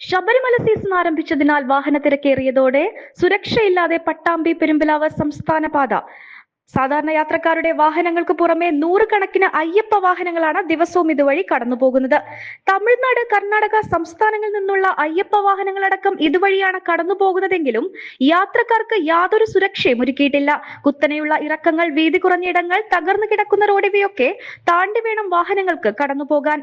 Sabarimala season ആരംഭിച്ചതിനാൽ വാഹന തിരക്കേറിയതോടെ സുരക്ഷയില്ലാതെ പട്ടാമ്പി പെരുമ്പിലാവ് സംസ്ഥാന പാത സാധാരണ യാത്രക്കാരുടെ വാഹനങ്ങൾക്ക് പുറമെ നൂറുകണക്കിന് അയ്യപ്പ വാഹനങ്ങളാണ് ദിവസവും ഇതുവഴി കടന്നുപോകുന്നത്. തമിഴ്നാട് കർണാടക സംസ്ഥാനങ്ങളിൽ നിന്നുള്ള അയ്യപ്പ വാഹനങ്ങളടക്കം ഇതുവഴിയാണ് കടന്നു പോകുന്നതെങ്കിലും യാത്രക്കാർക്ക് യാതൊരു സുരക്ഷയും ഒരുക്കിയിട്ടില്ല. കുത്തനെയുള്ള ഇറക്കങ്ങൾ വീതി കുറഞ്ഞ ഇടങ്ങൾ തകർന്നു കിടക്കുന്ന റോഡിവയൊക്കെ താണ്ടി വേണം വാഹനങ്ങൾക്ക് കടന്നുപോകാൻ.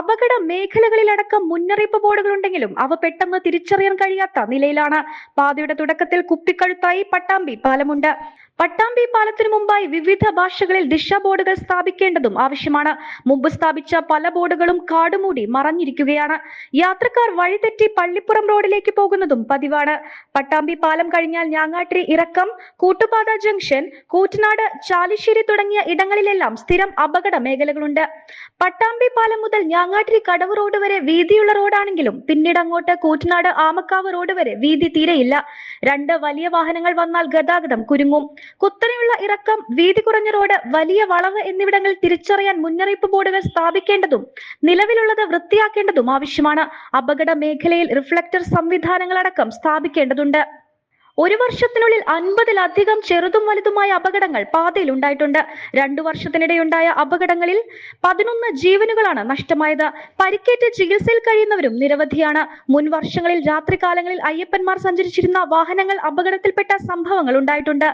അപകട മേഖലകളിലടക്കം മുന്നറിയിപ്പ് ബോർഡുകളുണ്ടെങ്കിലും അവ പെട്ടെന്ന് തിരിച്ചറിയാൻ കഴിയാത്ത നിലയിലാണ്. പാതയുടെ തുടക്കത്തിൽ കുപ്പിക്കഴുത്തായി പട്ടാമ്പി പാലമുണ്ട്. പട്ടാമ്പി പാലത്തിനു മുമ്പായി വിവിധ ഭാഷകളിൽ ദിശ ബോർഡുകൾ സ്ഥാപിക്കേണ്ടതും ആവശ്യമാണ്. മുമ്പ് സ്ഥാപിച്ച പല ബോർഡുകളും കാടുമൂടി മറഞ്ഞിരിക്കുകയാണ്. യാത്രക്കാർ വഴിതെറ്റി പള്ളിപ്പുറം റോഡിലേക്ക് പോകുന്നതും പതിവാണ്. പട്ടാമ്പി പാലം കഴിഞ്ഞാൽ ഞാങ്ങാട്ടിരി ഇറക്കം കൂട്ടുപാത ജംഗ്ഷൻ കൂറ്റനാട് ചാലിശ്ശേരി തുടങ്ങിയ ഇടങ്ങളിലെല്ലാം സ്ഥിരം അപകട മേഖലകളുണ്ട്. പട്ടാമ്പി പാലം മുതൽ ഞാങ്ങാട്ടിരി കടവ് റോഡ് വരെ വീതിയുള്ള റോഡാണെങ്കിലും പിന്നീട് അങ്ങോട്ട് കൂറ്റനാട് ആമക്കാവ് റോഡ് വരെ വീതി തീരെയില്ല. രണ്ട് വലിയ വാഹനങ്ങൾ വന്നാൽ ഗതാഗതം കുരുങ്ങും. കുത്തനെയുള്ള ഇറക്കം വീതി കുറഞ്ഞ റോഡ് വലിയ വളവ് എന്നിവിടങ്ങളിൽ തിരിച്ചറിയാൻ മുന്നറിയിപ്പ് ബോർഡുകൾ സ്ഥാപിക്കേണ്ടതും നിലവിലുള്ളത് വൃത്തിയാക്കേണ്ടതും ആവശ്യമാണ്. അപകട മേഖലയിൽ റിഫ്ലക്ടർ സംവിധാനങ്ങളടക്കം സ്ഥാപിക്കേണ്ടതുണ്ട്. ഒരു വർഷത്തിനുള്ളിൽ അൻപതിലധികം ചെറുതും വലുതുമായ അപകടങ്ങൾ പാതയിൽ ഉണ്ടായിട്ടുണ്ട്. രണ്ടു വർഷത്തിനിടെയുണ്ടായ അപകടങ്ങളിൽ പതിനൊന്ന് ജീവനുകളാണ് നഷ്ടമായത്. പരിക്കേറ്റ് ചികിത്സയിൽ കഴിയുന്നവരും നിരവധിയാണ്. മുൻ വർഷങ്ങളിൽ രാത്രികാലങ്ങളിൽ അയ്യപ്പന്മാർ സഞ്ചരിച്ചിരുന്ന വാഹനങ്ങൾ അപകടത്തിൽപ്പെട്ട സംഭവങ്ങൾ ഉണ്ടായിട്ടുണ്ട്.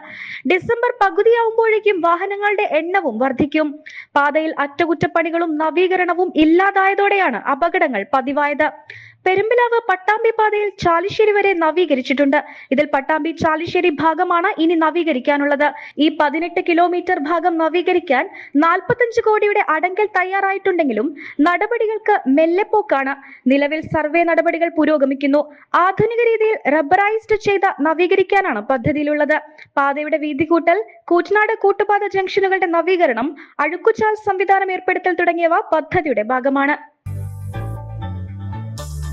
ഡിസംബർ പകുതിയാവുമ്പോഴേക്കും വാഹനങ്ങളുടെ എണ്ണവും വർദ്ധിക്കും പാതയിൽ അറ്റകുറ്റപ്പണികളും നവീകരണവും ഇല്ലാതായതോടെയാണ് അപകടങ്ങൾ പതിവായത്. പെരുമ്പിലാവ് പട്ടാമ്പി പാതയിൽ ചാലിശ്ശേരി വരെ നവീകരിച്ചിട്ടുണ്ട്. ഇതിൽ പട്ടാമ്പി ചാലിശ്ശേരി ഭാഗമാണ് ഇനി നവീകരിക്കാനുള്ളത്. ഈ പതിനെട്ട് കിലോമീറ്റർ ഭാഗം നവീകരിക്കാൻ നാൽപ്പത്തഞ്ച് കോടിയുടെ അടങ്കൽ തയ്യാറായിട്ടുണ്ടെങ്കിലും നടപടികൾക്ക് മെല്ലെപ്പോക്കാണ്. നിലവിൽ സർവേ നടപടികൾ പുരോഗമിക്കുന്നു. ആധുനിക രീതിയിൽ റബ്ബറൈസ്ഡ് ചെയ്ത നവീകരിക്കാനാണ് പദ്ധതിയിലുള്ളത്. പാതയുടെ വീതി കൂട്ടൽ കൂറ്റനാട് കൂട്ടുപാത ജംഗ്ഷനുകളുടെ നവീകരണം അഴുക്കുചാൽ സംവിധാനം ഏർപ്പെടുത്തൽ തുടങ്ങിയവ പദ്ധതിയുടെ ഭാഗമാണ്.